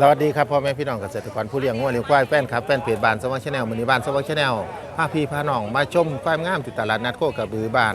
สวัสดีครับพ่อแม่พี่น้องเกษตรกรผู้เลี้ยงงัวเลี้ยงควายแฟนครับแฟนเพจบ้านสว่างชาแนลมือนี้บ้านสว่างชาแนลพาพี่พาน้องมาชมควายงามที่ตลาดนัดโคกระบือบ้าน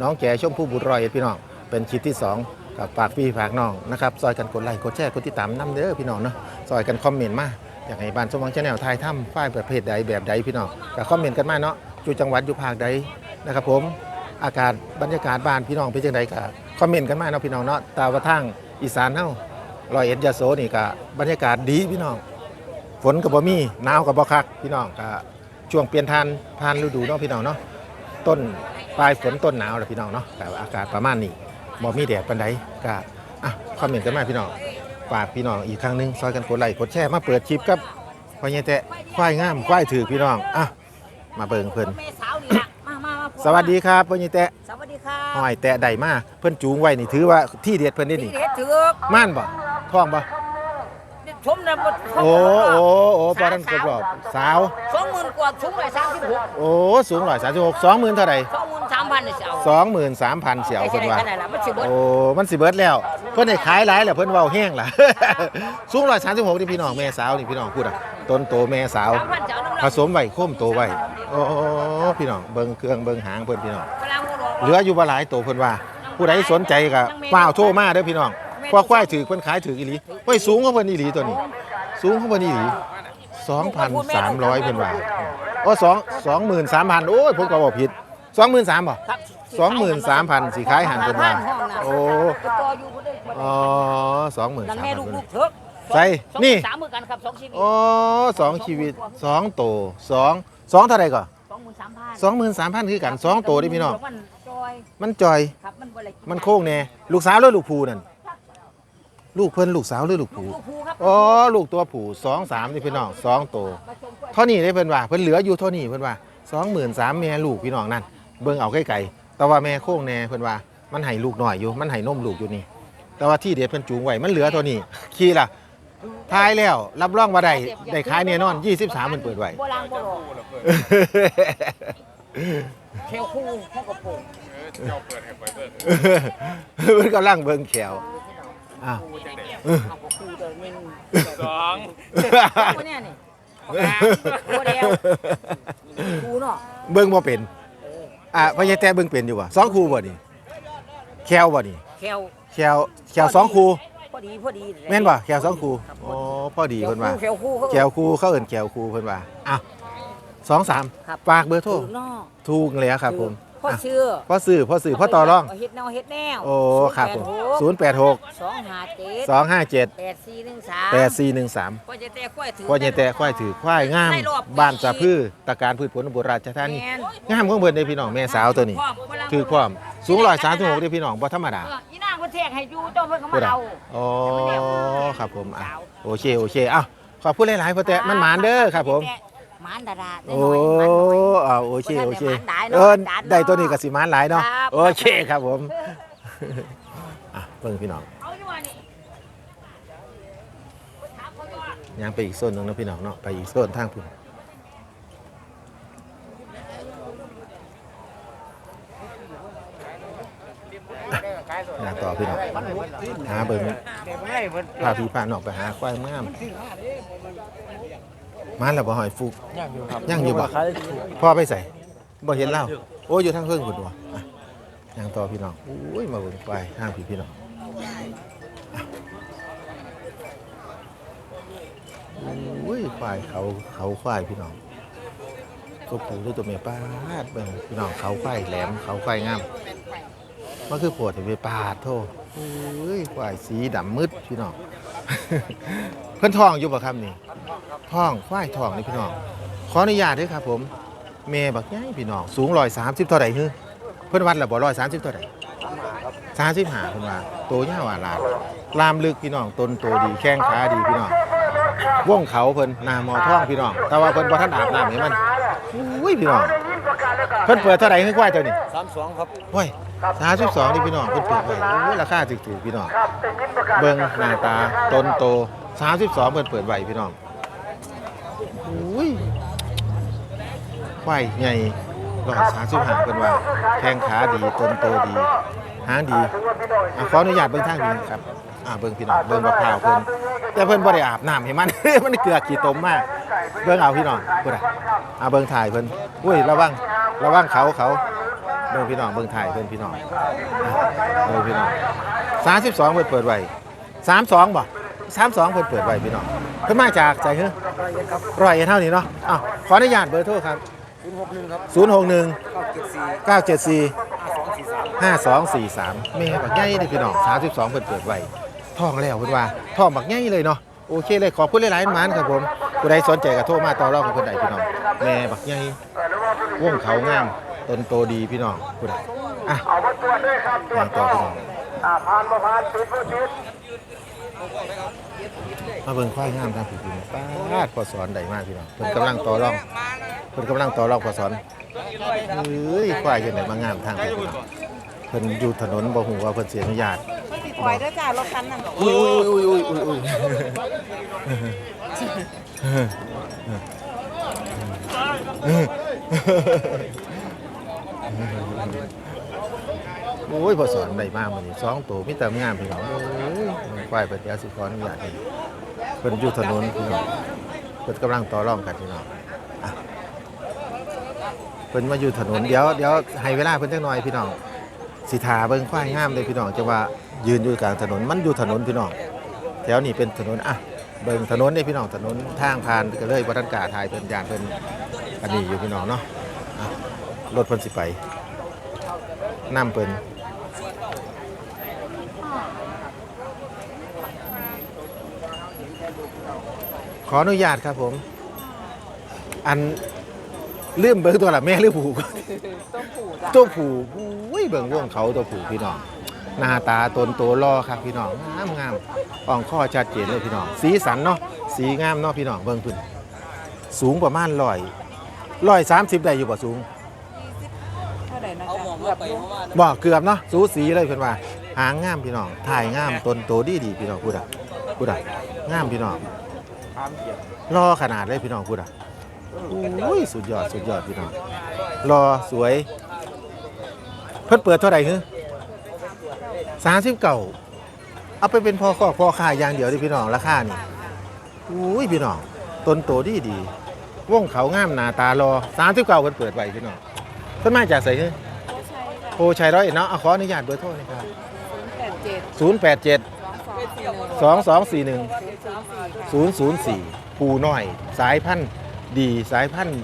น้องแก่ชมผู้บุญรอยเอ็ดพี่น้องเป็นคลิปที่สองกับฝากพี่ฝากน้องนะครับซอยกันกดไลค์กดแชร์กดติดตามน้ำเด้อพี่น้องเนาะซอยกันคอมเมนต์มาอยากให้บ้านสว่างชาแนลทายถ้ำควายประเภทใดแบบใดพี่น้องก็คอมเมนต์กันมาเนาะอยู่จังหวัดอยู่ภาคใดนะครับผมอากาศบรรยากาศบ้านพี่น้องเป็นจังใดก็คอมเมนต์กันมาเนาะพี่น้องเนาะตาวาทางอีสานเฮา รอยเอ็ดยาโสนี่ก็บรรยากาศดีพี่น้อง ฝนกับบ่มีหนาวกับบ่คักพี่น้องก็ช่วงเปลี่ยนทานผ่านฤดูเนาะพี่น้องเนาะต้นปลายฝนต้นหนาวแหละพี่น้องเนาะแต่อากาศประมาณนี้บ่มีแดดปานใดก็อะคอมเมนต์กันมาพี่น้องฝากพี่น้องอีกครั้งหนึงซอยกันกดไลค์กดแชร์มาเปิดคลิปกับพ่อใหญ่แตะควายงามควายถือพี่น้องอะมาเบิ่งเพิ่นแม่สาวนี่ล่ะมามามาสวัสดีครับพ่อใหญ่แตะสวัสดีค่ะห้อยแตะใดมาเพิ่นจูงไว้นี่ถือว่าที่เด็ดเพิ่นได้พี่นี่เด็ดถือกม่านบ่ ท้องบ่ชมนะบ่โอ้โอ้โอ้พอท่านครบรอบสาว สองหมื่นกว่าสูงเลยสามสิบหกโอ้สูงร้อยสามสิบหกสองหมื่นเท่าไหร่สองหมื่นสามพันเนี่ยเสียวสองหมื่นสามพันเสียวไอ้เพิ่นเสียว่าขนาดละมันสิเบิดโอ้ มันสิเบิดแล้ว เพิ่นได้ขายหลายแล้วเพิ่นเว้าแห้งล่ะ สูงร้อยสามสิบหกนี่พี่น้องแม่สาวนี่พี่น้องพูดอะต้นโตแม่สาว สามพันเสียวน้ำหผนักสมไว้โค้มโตไว้โอ้พี่น้องเบิ่งเครื่องเบิ่งหางเพิ่นพี่น้อง กำลังหัวเราะเหลืออยู่บ่หลายโตเพิ่นว่า ผู้ใดสนใจก็ฟ้าวโทรมาเด้อพี่น้อง พวกควายถือเพิ่นขายถืออีหลีเฮ้ยสูงกว่าเพิ่นอีหลีตัวนี้ สูงกว่าเพิ่นอีหลี2,300เพิ่นว่าโอ้2 23,000โอ้ยผมก็บ่ผิด23,000บ่ครับสองหมื่นสามพันสี่ขายห่างกันมาห้องน่ะโอ้ไปต่ออยู่บ่ได้บ่ได้อ๋อสองหมื่นนั่นสามแม่พันลูกลูกเถิกใส่สองนี่สามหมื่นกันครับสองชีวิตอ๋อสองชีวิตสองโตสองสองเท่าไหร่ก่อนสองหมื่นสามพันสองหมื่นสามพันคือกันสองโตได้พี่น้องมันจอย มันจอยครับมันบ่ได้กิมันโค้งแน่ลูกสาวหรือลูกผูนั่น ลูกเพิ่นลูกสาวหรือลูกลูผูกลูกภูครับอ๋อลูกตัวผูสองสามนี่พี่น้องสองโตมาชมกล้วยเท่านี้ได้เพิ่นว่าเพิ่นเหลืออยู่เท่านี้เพิ่นว่าสองหมื่นสามแม่ลูกพี่น้องนั่นเบิ่งเอาไกลๆแต่ว่าแม่โค้งแน่เพิ่นว่ามันให้ลูกน้อยอยู่มันให้นมลูกอยู่นี่ แต่ว่าที่เด็ดเพิ่นจูงไว้มันเหลือเท่านี้ขี่ล่ะทายแล้วรับรองว่าได้ได้ขายแน่นอน 23มันเปิดไว้ โบราณโบราณเทวคู่ห้องกระโปรงเพิ่นกำลังเบิ่งแขวอ้าวเอากระคู่เดินเมนสองคู่เนี่ยนี่คู่เดียวคู่เนาะเบิ่งบ่เป็นอะพญาแต่เบิ่งเป็นอยู่บ่สองคู่บ่นี่แควบ่นี่แควแควแควสองคู่พอดีพอดีแม่นบ่แควสองคู่อ๋อพอดีเพิ่นว่าแควคู่แควคู่เขาเอิ้นแควคู่เพิ่นว่าอ้าวสองสามครับฝากเบอร์โทรถูกเนาะถูกแล้วครับผม พ่ออะชื่อพ่อซื้อพ่อซื้อพ่อต่อรอง เฮ็ดแนวเฮ็ดแนวโอ้ครับผม086สองห้าเจ็ด257แปดสี่หนึ่งสาม8413พ่อจะแต่ควายถือพ่อใหญ่แต่ควายถือควายงามได้รอบปีบ้านสะพือตะการพืชผลอุบลราชธานีแม่นงามของเพิ่นเด้พี่น้องแม่สาวตัวนี้พ่เวลาถือความสูงร้อยสามสิบหกเด้พี่น้องบ่ธรรมดาเอออีนางเพิ่นแทกให้อยู่เจ้าเพิ่นก็พูมาดอะเอาอ๋อครับผมอะโอเคโอเคเอ้าขอบคุณหลายๆพ่อแต่มันหมานเด้อครับผมหมานดาดาโอ้น้อย ๆหมานน้อยอ่าโอเคโอเคบ่ทันได้หมานหลายเนอะเออจานเนอะได้ตัวนี้ก็สิหมานหลายเนาะครับโอเคครับผมอะเบิ่งพี่น้องเอาอยู่ว่านี่ยังไปอีกโซนหนึงเนาะพี่น้องเนาะไปอีกโซนทางพุ่นงานต่อพี่น้องหาเบิ่งพาพี่พาน้องไปหาควายงาม มาแล้วบ่หอยฟุก ย่างอยู่ครับย่างอยู่บ่พ่อไปใส่บ่เห็นเล่าโอ้ยอยู่ทางเพิ่งพุ่นว่ะอะย่างต่อพี่น้องอุ้ยมาเบิ่งควายทางพี่พี่น้องอะอุ้ยควายเขาเขาควายพี่น้องตัวผู้ด้วยตัวเมียปาดเบิ่งพี่น้องเขาควายแหลมเขาควายงามมันคือปวดไปปาดโทษเอ้ยควายสีดำมืดพี่น้อง เพิ่นท้องอยู่บ่ครับนี่ท้องควายท้องนี่พี่น้องขออนุญาตด้วยครับ ผมเมย์บักใหญ่พี่น้องสูงร้อยสามสิบเท่าไหร่ฮึเพิ่นวัดแล้วบ่ร้อยสามสิบเท่าไหร่สามสิบห้าเพิ่นว่าโตยาวอะลามลามลึกพี่น้องต้นโตดีแข้งขาดีพี่น้องว่องเขาเพิ่นหน้าหมอท้องพี่น้อง แต่ว่าเพิ่นบ่ทันอาบน้ำให้มันอุ้ยพี่น้องเพิ่นเปิดเท่าไหร่ให้ควายตัวนี้สามสองครับโอ้ยสามสิบสองนี่พี่น้องเพิ่นเปิดไว้โอ้ยราคาถูกๆพี่น้องเบิ่งหน้าตาต้นโต สามสิบสองเพิ่นเปิดไว้พี่น้องอุ้ยควายใหญ่ร้อยสามสิบห้าเพิ่นว่าแข้งขาดีต้นโตดี หางดีอะขออนุญาตเบิ่งทางนี้ครับอ่าเบิ่งพี่น้องเบิ่งบักพร้าวเพิ่นแต่เพิ่นบ่ได้อาบน้ำให้มัน มันเกลือขี้ตมมาก เบิ่งเอาพี่น้องเพูดอะเอาเบิ่งถ่ายเพิ่นอุ้ยระวังระวังเขาเขาเบิ่งพี่น้องเบิ่งถ่ายเพิ่นพี่น้องเบิ่งพี่น้อง32เพิ่นเปิดไว้32บ่ 32เพิ่นเปิดไว้พี่น้องเพิ่นมาจากใจเฮ้อร้อยเอ็ดเท่านี้เนาะอ้าวขออนุญาตเบอร์โทรครับศูนย์หกหนึ่ง061ครับเก้าเจ็ดสี่974ห้าสองสี่สาม5243แม่บักใหญ่เด้อพี่น้อง32เพิ่นเปิดไว้ท้องแล้วเพิ่นว่าท้องบักใหญ่เลยเนาะโอเคเลยขอบคุณหลายๆหมานครับผมผู้ใดสนใจก็โทรมาต่อรองกับเพิ่นได้พี่น้องแม่บักใหญ่วงเขางามต้นโตดีพี่น้องผู้ใดอะเอามาตรวจด้วยครับตรวจต่อพี่น้องอ่าผ่านมาผ่านติดบ่ติด มาเบิ่งควายงามทางพี่พี่น้องป้าดพอสอนได้มากพี่น้องเพิ่นกำลังต่อรองเพิ่นกำลังต่อรองพอสอนเอ้ยควายจังได๋มางามทางพี่น้องเพิ่นอยู่ถนนบ่ฮู้ว่าเพิ่นเสียอนุญาตมันสิถอยเด้อจ้ารถคันนั้นอุ้ยอุ้ยอุ้ยอุ้ยอุ้ย โอ้ยพอสอนได้มากมันนี่สองตัวมีแต่งามพี่น้องโอ้ยมันควายเปิดยาสิขออนุญาตให้เพิ่นอยู่ถนนพี่น้องเพิ่นกำลังต่อรองกันพี่น้องอะเพิ่นมาอยู่ถนนเดี๋ยวเดี๋ยวให้เวลาเพิ่นจักหน่อยพี่น้องสิทาเบิ่งควายงามเลยพี่น้องจังว่ายืนอยู่กลางถนนมันอยู่ถนนพี่น้องแถวนี้เป็นถนนอะเบิ่งถนนนี่พี่น้องถนนทางผ่านก็เลยบ่ทันกล้าถ่ายเพิ่นยานเพิ่นอันนี้อยู่พี่น้องเนาะอะรถเพิ่นสิไปนํเพิ่น ขออนุญาตครับผม อันลืมเบิ่งตัวละแม่หรือผูกต้องผูจ้ะตัวผูอุ้ยเบิ่งวงเขาตัวผูพี่น้อง หน้าตาตนโตวล่อครับพี่น้องงามงามอ่องข้อชัดเจนเลยพี่น้อง สีสันเนาะสีงามเนาะพี่น้องเบิ่งพุ่นสูงประมาณร้อยร้อยสามสิบได้อยู่บ่สูงเท่าไหร่นะเอาจ๊ะหมองเกืมาอบไปอยู่เพราะว่าบ่เกือบเนาะสูสีเลยเพิ่นว่าหางงามพี่น้องถ่ายงามตนโตดีดีๆพี่น้องพูดอะพูดอะงามพี่น้อง รอขนาดเลยพี่น้องพูดอะอุ้ยสุดยอดสุดยอดพี่น้องรอสวย เพิ่นเปิดเท่าไหร่ฮึสามสิบเก่าเอาไปเป็นพอข้อพอค่าอย่างเดียวดิพี่น้องราคานี่อุ้ยพี่น้องตนโตดีดีๆวงเขางามหน้าตารอสามสิบเก่าเพิ่นเปิดไว้พี่น้องเพิ่นมาจากไสฮึโอ้ใช่จ้ะโพชัยร้อยเอ็ดเนาะเอาขออนุญาตเบอร์โทรหนะครับศูนย์แปดเจ็ด087 สองสองสี่หนึ่ง2241ศูนย์สี่ปูน้อย สายพันธุ์ดีสายพันธุ์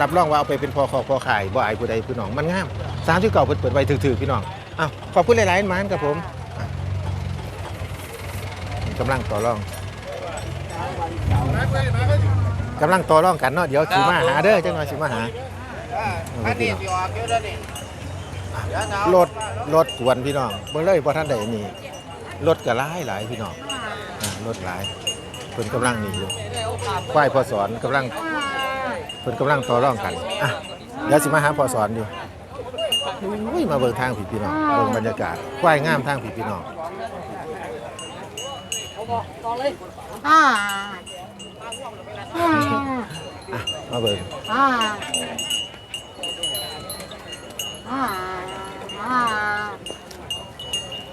รับรองว่าเอาไปเป็นพอขอพอขายบ่อายผู้ใดผู้น้องมันงามสามที่เก่าเพิ่นเปิดไว้ถือๆพี่น้องอ้าวขอบคุณหลายๆมานครับผมอะกำลังต่อรองกำลังต่อรองกันเนาะเดี๋ยวสิมาหาเด้อจังหน่อยสิมาหาเอาพี่น้องรถรถกวนพี่น้องเบิ่งเลยบ่ทันได้นี่ รถก็หลายหลายพี่น้องอ่ารถหลายเพิ่นกำลังนี่อยู่ควายพอสอนกำลังเพิ่นกำลังต่อรองกันอะเดี๋ยวสิมาหาพอสอนอยู่อุ้ยมาเบิ่งทางพี่พี่น้องเบิ่งบรรยากาศควายงามทางพี่พี่น้องอ่าอะมาเบิ่งอ่าอ่าอ่า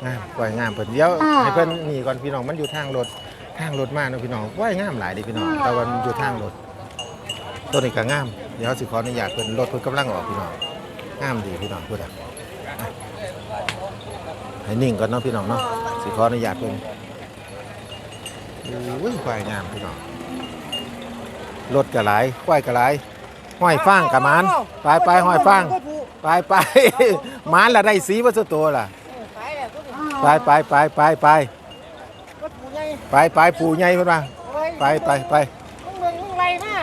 งามควายงามเพิ่นเดี๋ยวให้เพิ่นนี่ก่อนพี่น้องมันอยู่ทางรถทางรถมาเนาะพี่น้องควายงามหลายเดิพี่น้องแต่ว่ามันอยู่ทางรถตัวนี้ก็งามเดี๋ยวสิขออนุญาตเพิ่นรถเพิ่นกำลังออกพี่น้องงามดีพี่น้องพูดอะให้นิ่งก่อนเนาะพี่น้องเนาะสิขออนุญาตเพิ่นอุ้ยควายงามพี่น้องรถกระหลายควายกระหลายห้อยฟางกับมันไปไปห้อยฟาง ไปไป หมันละได้สีวัสตัวล่ะไปแล้วก็ ไปไปไปไปไปรถผู้ใหญ่ไปไปปู่ใหญ่เพิ่นว่าเฮ้ยไปไปไป มึงเบิ่งมึงไรมา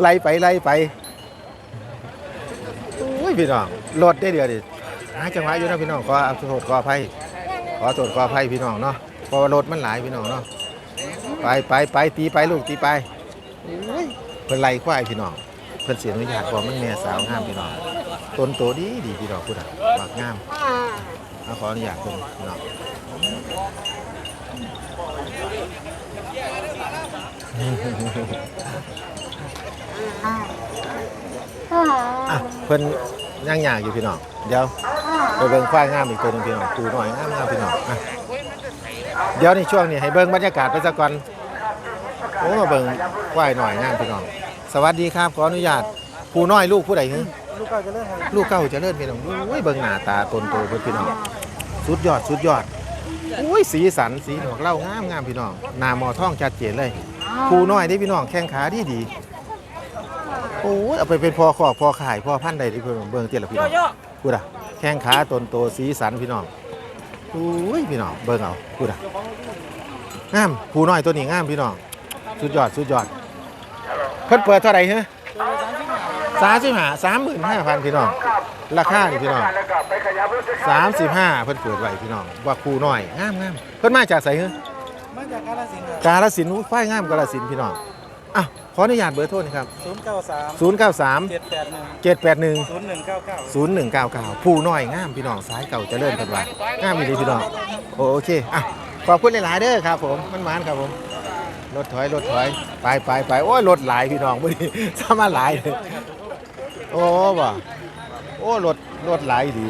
ไล่ไปไล่ไปอุ้ยพี่น้องรถได้เดียวดิหาจังหวะอยู่นะพี่น้องขออโทษขออภัยขอโทษขออภัยพี่น้องเนาะเพราะว่ารถมันหลายพี่น้องเนาะไปไปไปตีไปลูกตีไปอุ้ยเพิ่นไล่ควายพี่น้องเพิ่นเสียอนุญาตบอมันแม่สาวงามพี่น้อง ต้นโตดีดีพี่น้องพูดอะปากงามเอาขออนุญาตเพิ่นพี่น้องอะเพิ่นย่างยากอยู่พี่น้องเดี๋ยวไปเบิ่งควายงามอีกตัวหนึงพี่น้องตูหน่อยงามงามพี่น้องอะเดี๋ยวในช่วงนี้ให้เบิ่งบรรยากาศไปสักก่อนโอ้มาเบิ่งควายหน่อยงามพี่น้อง สวัสดีครับขออนุญาตผู้น้อยลูกผู้ใดฮะ ลูกเก้าจะเล่นครับลูกเก้าเจะเลิ่นพี่น้องอุ้ยเบิ่งหน้าตาตนโตเพิ่นพี่น้องสุดยอดสุดยอดอุ้ยสีสันสีหนวกเล่างามงามพี่น้องหน้าหมอท่องชัดเจนเลยผู้น้อยได้พี่น้องแข้งขาดีดีโอ้ยเอาไปเป็นพอขอกพอขายพอพันธุ์ใดที่เพิ่นเบิ่งเตี้ยละพี่น้องพูดอะแข้งขาตนโตสีสันพี่น้องอุ้ยพี่น้องเบิ่งเอาพูดอะงามผู้น้อยตัวนี้งามพี่น้องสุดยอดสุดยอดเพิ่นเปิดเท่าไหร่ฮะ สามสิบห้าสามหมื่นห้าพันพี่น้อง ราคานี่พี่น้องแล้วก็ไปขยับรถสิสามสิบห้าเพิ่นเปิดไว้พี่น้อง ว่าผู้น้อยงามงามเพิ่นมาจากไสฮะมาจากกาฬสินธุ์ครับกาฬสินธุ์ควายงามกาฬสินธุ์พี่น้องอะขออนุญาตเบอร์โทรนะครับศูนย์เก้าสามศูนย์เก้าสามเจ็ดแปดหนึ่งเจ็ดแปดหนึ่ง ศูนย์หนึ่งเก้าเก้าศูนย์หนึ่งเก้าเก้าผู้น้อยงามพี่น้องสายเก่าเจริญพันวางามมีดีพี่น้องโอเคอะขอบคุณหลายๆเด้อครับผมมันหมานครับผมรถถอยรถถอยไปไปไปโอ้ยรถหลายพี่น้องบ่ดีสามารถหลายเลย โอ้บ่โอ้รถรถหลายดี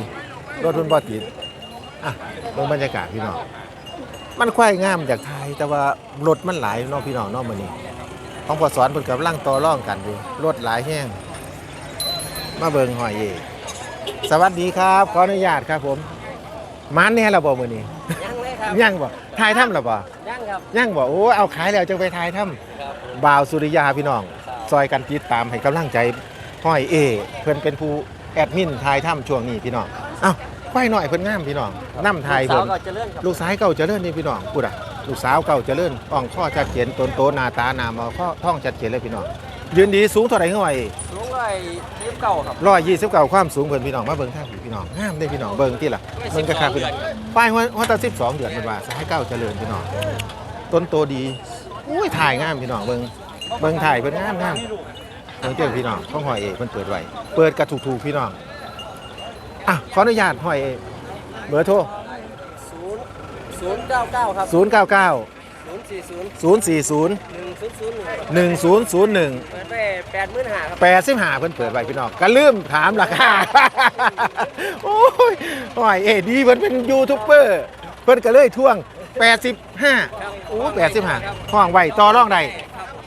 รถทุนบ่ติดอะเบิ่งบรรยากาศพี่น้องมันควายงามจากไทยแต่ว่ารถมันหลายเนาะพี่น้องเนาะมื้อนี้ของพอสอนเพิ่นกำลังต่อรองกันอยู่รถหลายแห้งมาเบิ่งหอยเอกสวัสดีครับ ขออนุญาตครับผมมันแน่ละบ่มื้อนี้ยังเลยครับยังบ่ทายถ้ำละบ่ยังครับยังบ่โอ้เอาขายแล้วจังไปทายถ้ำบ่าวสุริยาพี่น้อง ซอยกันติดตามให้กำลังใจ ห้อยเอเพิ่นเป็นผู้แอดมินทายถ้ำช่วงนี้พี่น้องเอ้าควายหน่อยเพิ่นงามพี่น้องนํทายสาเพิ่วนก็เจะเลื่อนครับลูกสาวเก่าเจริญนี่พี่น้องพูดอะลูกสาวเก่าเจริญอ่องข้อชัดเจนตนโตหน้าตาหน้ามาข้อท้องชัดเจนเลยพี่น้องยืนดีสูงเท่าไหร่เฮ้ยลุงไอ้ทีมเก่าครับร้อยยี่สิบเก้าความสูงเพิ่นพี่น้องมาเบิ่งทางพี่พี่น้องงามได้พี่น้องเบิ่งที่ล่ะเบิ่งกระคาพี่น้องป้ายหัวหัวตาสิบสองเดือนเป็นว่าสายเก้าเจริญพี่น้องต้นโตดีอุ้ยถ่ายงามพี่น้องเบิ่งเบิ่งถ่ายเพิ่นงามงาม เบิ่งเจ้าพี่น้องของหอยเอกเพิ่นเปิดไว้เปิดกระถูกๆพี่น้องอะขออนุญาตหอยเอกเบอร์โทรศูนย์ศูนย์เก้าเก้าครับ0 9 9 ศูนย์สี่ศูนย์0 4 0 หนึ่งศูนย์ศูนย์หนึ่ง1 0 0 1 เปิดไปแปดหมื่นห้าครับแปดสิบห้าเพิ่นเปิดไว้พี่น้องก็ลืมถามราคา โอ้ยโอ้ยเอ็ดีเพิ่นเป็นยูทูบเบอร์เพิ่นก็เลยท่วง 85โอ้85ห้องไว้ต่อรองได้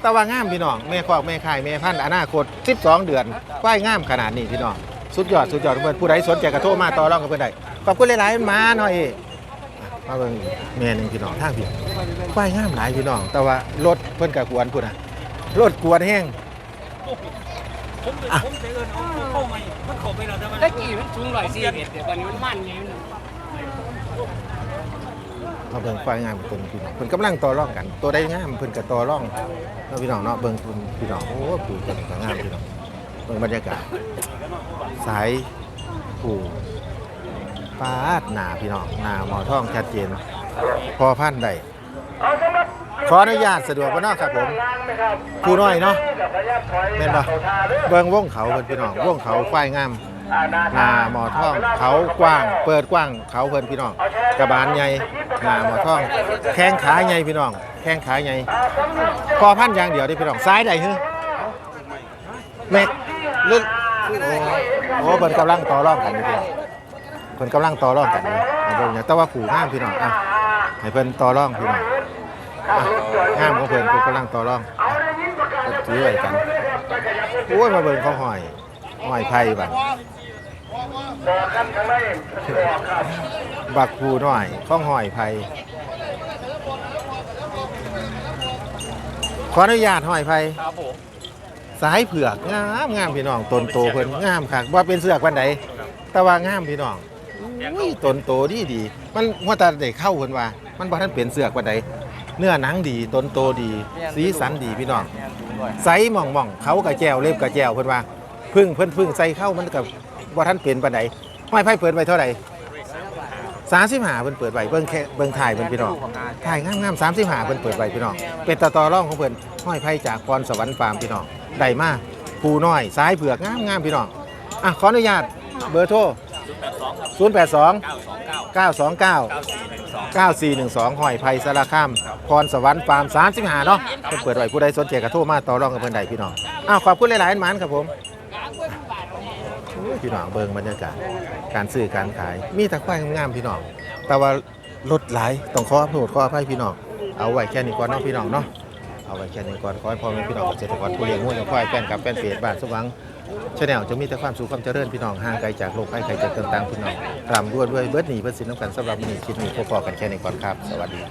แต่ว่างามพี่น้องแม่คอกแม่ขายแม่พันธุ์อนาคต 12 เดือนควายงามขนาดนี้พี่น้องสุดยอดสุดยอดเพิ่นผู้ใดสนใจก็โทรมาต่อรองกับเพิ่อนได้ขอบคุณหลายๆมาหน่อยมาเบิ่งแม่หนึ่งพี่น้องทางพี่ควายงามหลายพี่น้อง แต่ว่ารถเพิ่นก็กวนพุ่นนะรถกวนแห้งตะกี้มันสูงร้อยสี่เมตรเดี๋ยววันนี้มันมันไง เอาเบิ่งควายงามเป็นพี่น้องเพิ่นกำลังต่อรองกัน ตัวใดงามเพิ่นก็ต่อรองเนาะพี่น้องเนาะเบิ่งเพิ่นพี่น้องโอ้ผู้เพิ่นก็งามพี่น้องเบิ่งบรรยากาศสายผู้ปาดหน้าพี่น้องหน้าหมอทองชัดเจนพอพันได้ขออนุญาตสะดวกบ่เนาะครับผมครับผู้น้อยเนาะกับขยับถอยแม่นบ่เข้าท่าเด้อเบิ่งวงเขาเพิ่นพี่น้องวงเขาควายงามหน้าหน้าหมอทองเขากว้าง เปิดกว้างเขาเพิ่นพี่น้องกระบาลใหญ่ หน้าหมอทอง แข้งขาใหญ่พี่น้อง แข้งขาใหญ่อ่าสำหรับพอพันอย่างเดียวที่พี่น้องซ้ายใดฮึแม็กลื่นโอ้โหเพิ่นกำลังต่อรองกันอยู่พี่น้องเพิ่นกำลังต่อรองกันอยู่เอาเบิ่งเนี่ยแต่ว่าขู่งามพี่น้องอะให้เพิ่นต่อรองพี่น้องอะงามของเพิ่นเพิ่นกำลังต่อรองเอาได้ยินประกาศก็ถือไว้กันโอ้ยมาเบิ่งเขาหอยหอยไผ่บัด บอกกันข้างในบอกครับบักผูหน่อยข้องหอยไผ่ขออนุญาตหอยไผ่ครับผมสายเผือกงามงามพี่น้องตนโตเพิ่นงามคักว่าเป็นเสือกวันใดแต่ว่างามพี่น้องอุ้ยตนโตดีดี มันว่าแต่ได้เข้าเพิ่นว่า มันบ่ทันเป็นเสือกวันใดเนื้อหนังดีตนโตดี สีสันดีพี่น้องใสหม่องหม่องเขากะแจวเล็บกะแจวเพิ่นว่าพึ่งเพิ่นพึ่งใส่เข้ามันก็บ่ทันเป็นปานใดห้อยไผ่เปิดไว้เท่าไหร่ 35เพิ่นเปิดไว้เบิ่งแค่เบิ่งถ่ายเพิ่นพี่น้องถ่ายงามๆ35เพิ่นเปิดไว้พี่น้องเป็นตะตอร่องของเพิ่นห้อยไผ่จากพรสวรรค์ฟาร์มพี่น้องได้มาผูน้อยสายเผือกงามๆพี่น้องอะขออนุญาตเบอร์โทร082 929 9412หอยไผ่สารคามพรสวรรค์ฟาร์ม35เนาะเพิ่นเปิดไว้ผู้ใดสนใจก็โทรมาต่อรองกับเพิ่นได้พี่น้องอ้าวขอบคุณหลายๆหมานครับผมโอ้ย พี่น้องเบิ่งบรรยากาศการซื้อการขาย มีแต่ควายงามๆพี่น้อง แต่ว่ารถหลายต้องขอโทษขออภัยพี่น้องเอาไว้แค่นี้ก่อนเนาะพี่น้องเนาะเอาไว้แค่นี้ก่อนขอให้พ่อแม่พี่น้องเกษตรกรผู้เลี้ยงงูเลี้ยงควายแฟนกับแฟนเพจบ้านสว่างชาแนลจะมีแต่ความสุขความเจริญพี่น้องห่างไกลจากโรคภัยไข้เจ็บต่างๆพี่น้องรำรวยด้วยเบิร์ดหนีเบิร์ดสินน้ำกันสำหรับมีคลิปนี้พบกันแค่นี้ก่อนครับ สวัสดี